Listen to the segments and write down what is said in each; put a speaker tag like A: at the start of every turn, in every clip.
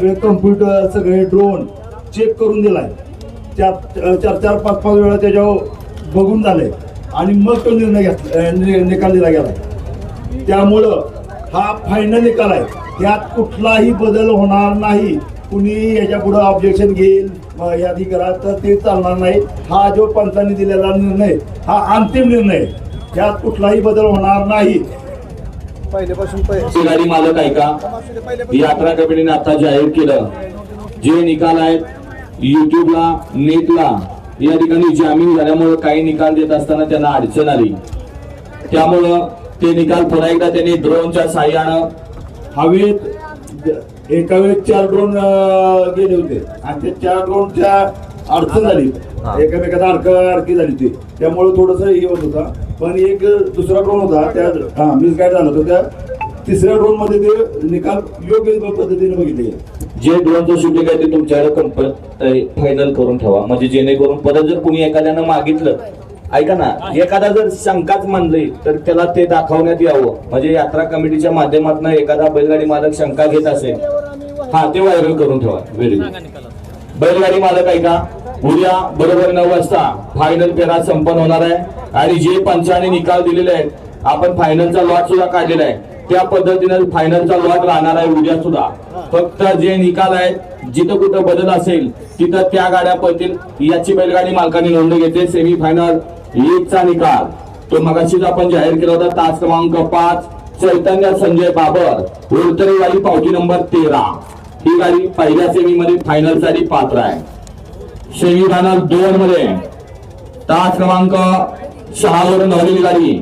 A: सगळे कम्प्युटर सगळे drone check करून दिलाय. चार चार चार पाच पाच वेळा त्याच्यावर बघून झालंय. आणि मग तो निर्णय घेतला निकाल दिला गेलाय. त्यामुळं हा फायनल निकाल आहे. त्यात कुठलाही बदल होणार नाही. कुणी याच्यापुढे ऑब्जेक्शन घेईल यादी करा तर ते चालणार नाही. हा जो पंचांनी दिलेला निर्णय हा अंतिम निर्णय आहे. त्यात कुठलाही बदल होणार नाही.
B: पहिल्यापासून
C: ती गाडी मालक ऐका यात्रा कमिटीने आता जाहीर केलं. जे निकाल आहेत युट्यूबला नेटला या ठिकाणी जामीन झाल्यामुळे काही निकाल देत असताना त्यांना अडचण आली. त्यामुळं ते निकाल पुन्हा एकदा त्यांनी ड्रोनच्या साह्यानं
A: हवेत एका वेळेस चार ड्रोन गेले होते. आणि त्या चार ड्रोनच्या अडचण झाली. एकामेकाचा अडक अडकी झाली होती. त्यामुळे थोडस हे होत होता. पण एक दुसरा ड्रोन होता त्या हा मिस गाईड झाला होता त्या तिसऱ्या ड्रोनमध्ये ते निकाल योग्य पद्धतीने बघितले.
C: जे ड्रोनचं शूटिंग आहे ते तुमच्याकडे कंपनी फायनल करून ठेवा. म्हणजे जेणेकरून परत जर कुणी एखाद्यानं मागितलं ऐका ना एखादा जर शंकाच मानली तर त्याला ते दाखवण्यात यावं. म्हणजे यात्रा कमिटीच्या माध्यमातून एखादा बैलगाडी मालक शंका घेत असेल हा ते व्हायरल करून ठेवा. व्हेरी गुड बैलगाडी मालक ऐका उद्या बरोबर नऊ वाजता फायनल फेरा संपन्न होणार आहे. आणि जे पंचाने निकाल दिलेले आहेत आपण फायनलचा लॉट सुद्धा काढलेला आहे. त्या पद्धतीनं फायनलचा लॉट राहणार आहे उद्या सुद्धा. फक्त जे निकाल आहेत जिथं कुठं बदल असेल तिथं त्या गाड्या पळतील. याची बैलगाडी मालकाने नोंद घेते सेमी फायनल चा निकाल. तो मगाशीच आपण जाहीर केला होता तास क्रमांक पाच चैतन्य संजय बाबर उलतरी पावती नंबर तेरा. ही गाडी पहिल्या सेमीमध्ये फायनलसाठी पात्र आहे. सेमी फायनल दोन मध्ये तास क्रमांक सहा वरून धावलेली गाडी.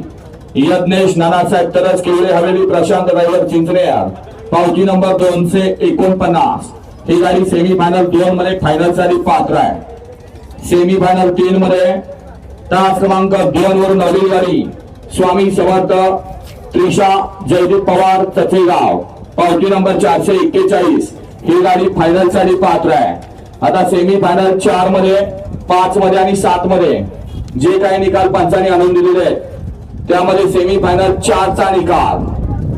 C: यज्ञेश नानासाहेब तरस केवळे हवेली प्रशांत ड्रायव्हर चिंचनेर पावती नंबर दोनशे एकोणपन्नास. ही गाडी सेमी फायनल दोन मध्ये फायनलसाठी पात्र आहे. सेमी फायनल तीन मध्ये तास क्रमांक दोन वरून नवली गाडी. स्वामी समर्थ त्रिशा जयदीप पवार चचेगाव पावती नंबर चारशे एक्केचाळीस. ही गाडी फायनलसाठी पात्र आहे. आता सेमी फायनल चारमध्ये पाच मध्ये आणि सात मध्ये जे काही निकाल पंचाने आणून दिलेले आहेत त्यामध्ये सेमी फायनल चारचा निकाल.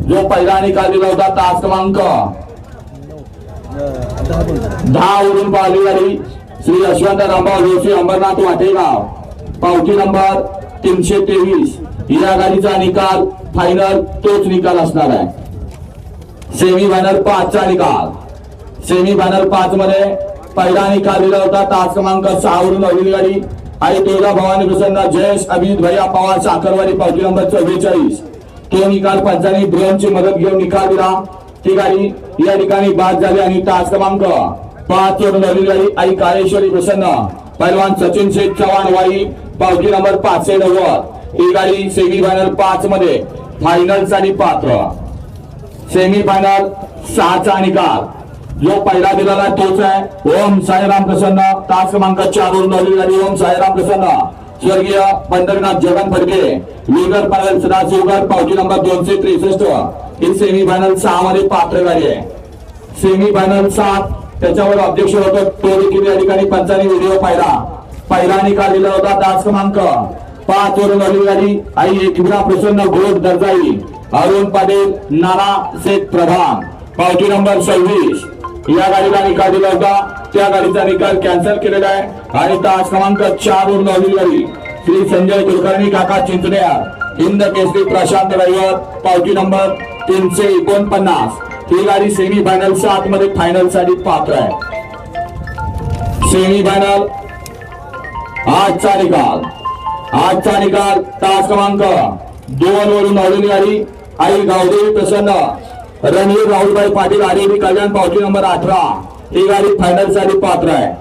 C: जो पहिला निकाल दिला होता तास क्रमांक दहा वरून पाहिली गाडी. श्री यशवंत रामभाऊ जोशी अंबरनाथ वाटेगाव. पावती नंबर तीनशे तेवीस. या गाडीचा निकाल फायनल तोच निकाल असणार आहे. सेमी फायनल पाचचा निकाल. सेमी फायनल पाच मध्ये पहिला निकाल दिला होता तास क्रमांक सहावरून वरून गाडी. आई तुळजा भवानी प्रसन्न जयेश अभिजित भैया पवार साखरवाडी पावती नंबर चव्वेचाळीस. तो निकाल पंचानी ड्रोनची मदत घेऊन निकाल दिला. ती गाडी या ठिकाणी बाद झाली आणि तास क्रमांक पाच वरून अवली गाडी. आई काळेश्वरी प्रसन्न पैलवान सचिन शेख चव्हाण वाई पावती नंबर पाचशे नव्वद. ही गाडी सेमी फायनल पाच मध्ये फायनलसाठी पात्र. सेमी फायनल सहाचा निकाल. जो पहिला दिलेला आहे तोच आहे. ओम साईराम प्रसन्न. तास क्रमांक चार वरून नवली ओम साईराम प्रसन्न. स्वर्गीय पंढरीनाथ जगन फडके. विगर पॅनल सदाशिवगर पावती नंबर दोनशे त्रेसष्ट. ही सेमी फायनल सहा मध्ये पात्र झाली आहे. सेमी फायनल सात. त्याच्यावर अध्यक्ष होतो तो देखील या ठिकाणी. पंचाने व्हिडिओ पाहिला. पहिला निकाल दिला होता तास क्रमांक पाच वरून झाली. आई एकविरा प्रसन्न घोट दर्जाई. अरुण पाटील नाना शेख प्रधान. पावती नंबर सव्वीस. या गाडीला निकाल दिला होता. त्या गाडीचा निकाल कॅन्सल केलेला आहे. आणि तास क्रमांक चार वरून आलेली गाडी श्री संजय कुलकर्णी काका चिंचण्या. हिंद केसरी प्रशांत ड्रायव्हर पावती नंबर तीनशे एकोणपन्नास. ही गाडी सेमी फायनल सात मध्ये फायनलसाठी पात्र आहे. सेमी फायनल आजचा निकाल. आजचा निकाल तास क्रमांक दोन वरून आवडलेली गाडी आई गावदेवी प्रसन्न. रणवीर राहुलभाई पाटील आरेबी कल्याण पावती नंबर अठरा. ही गाडी फायनलसाठी पात्र आहे.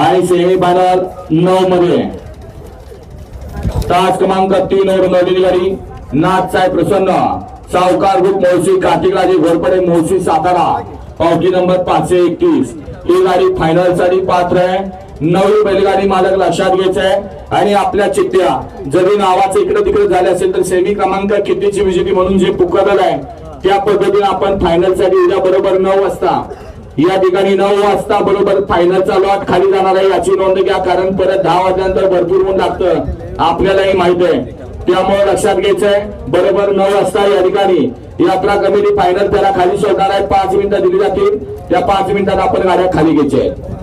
C: आणि सेमी फायनल नऊ मध्ये. तास क्रमांक तीन वरून आवडलेली गाडी नाथ साहेब प्रसन्न. सावकार ग्रुप मोळशी कार्तिकराजे घोरपडे मोळशी सातारा. पावती नंबर पाचशे एकतीस. ही गाडी फायनलसाठी पात्र आहे. नवी बैलगाडी मालक लक्षात घ्यायचं आहे आणि आपल्या चित्त्या जरी नावाचं इकडे तिकडे झाले असेल तर सेमी क्रमांक कितीची विजेती म्हणून जे पुकारलं आहे त्या पद्धतीने आपण फायनलसाठी उद्या बरोबर नऊ वाजता या ठिकाणी नऊ वाजता बरोबर फायनलचा लॉट खाली जाणार आहे याची नोंद घ्या कारण परत दहा वाजल्यानंतर भरपूर होऊन लागतं आपल्यालाही माहीत आहे. त्यामुळे लक्षात घ्यायचंय बरोबर नऊ वाजता या ठिकाणी यात्रा कमिटी फायनल त्याला खाली सोडणार आहे. पाच मिनिटं दिली जातील. त्या पाच मिनिटात आपण गाड्या खाली घ्यायच्या आहेत.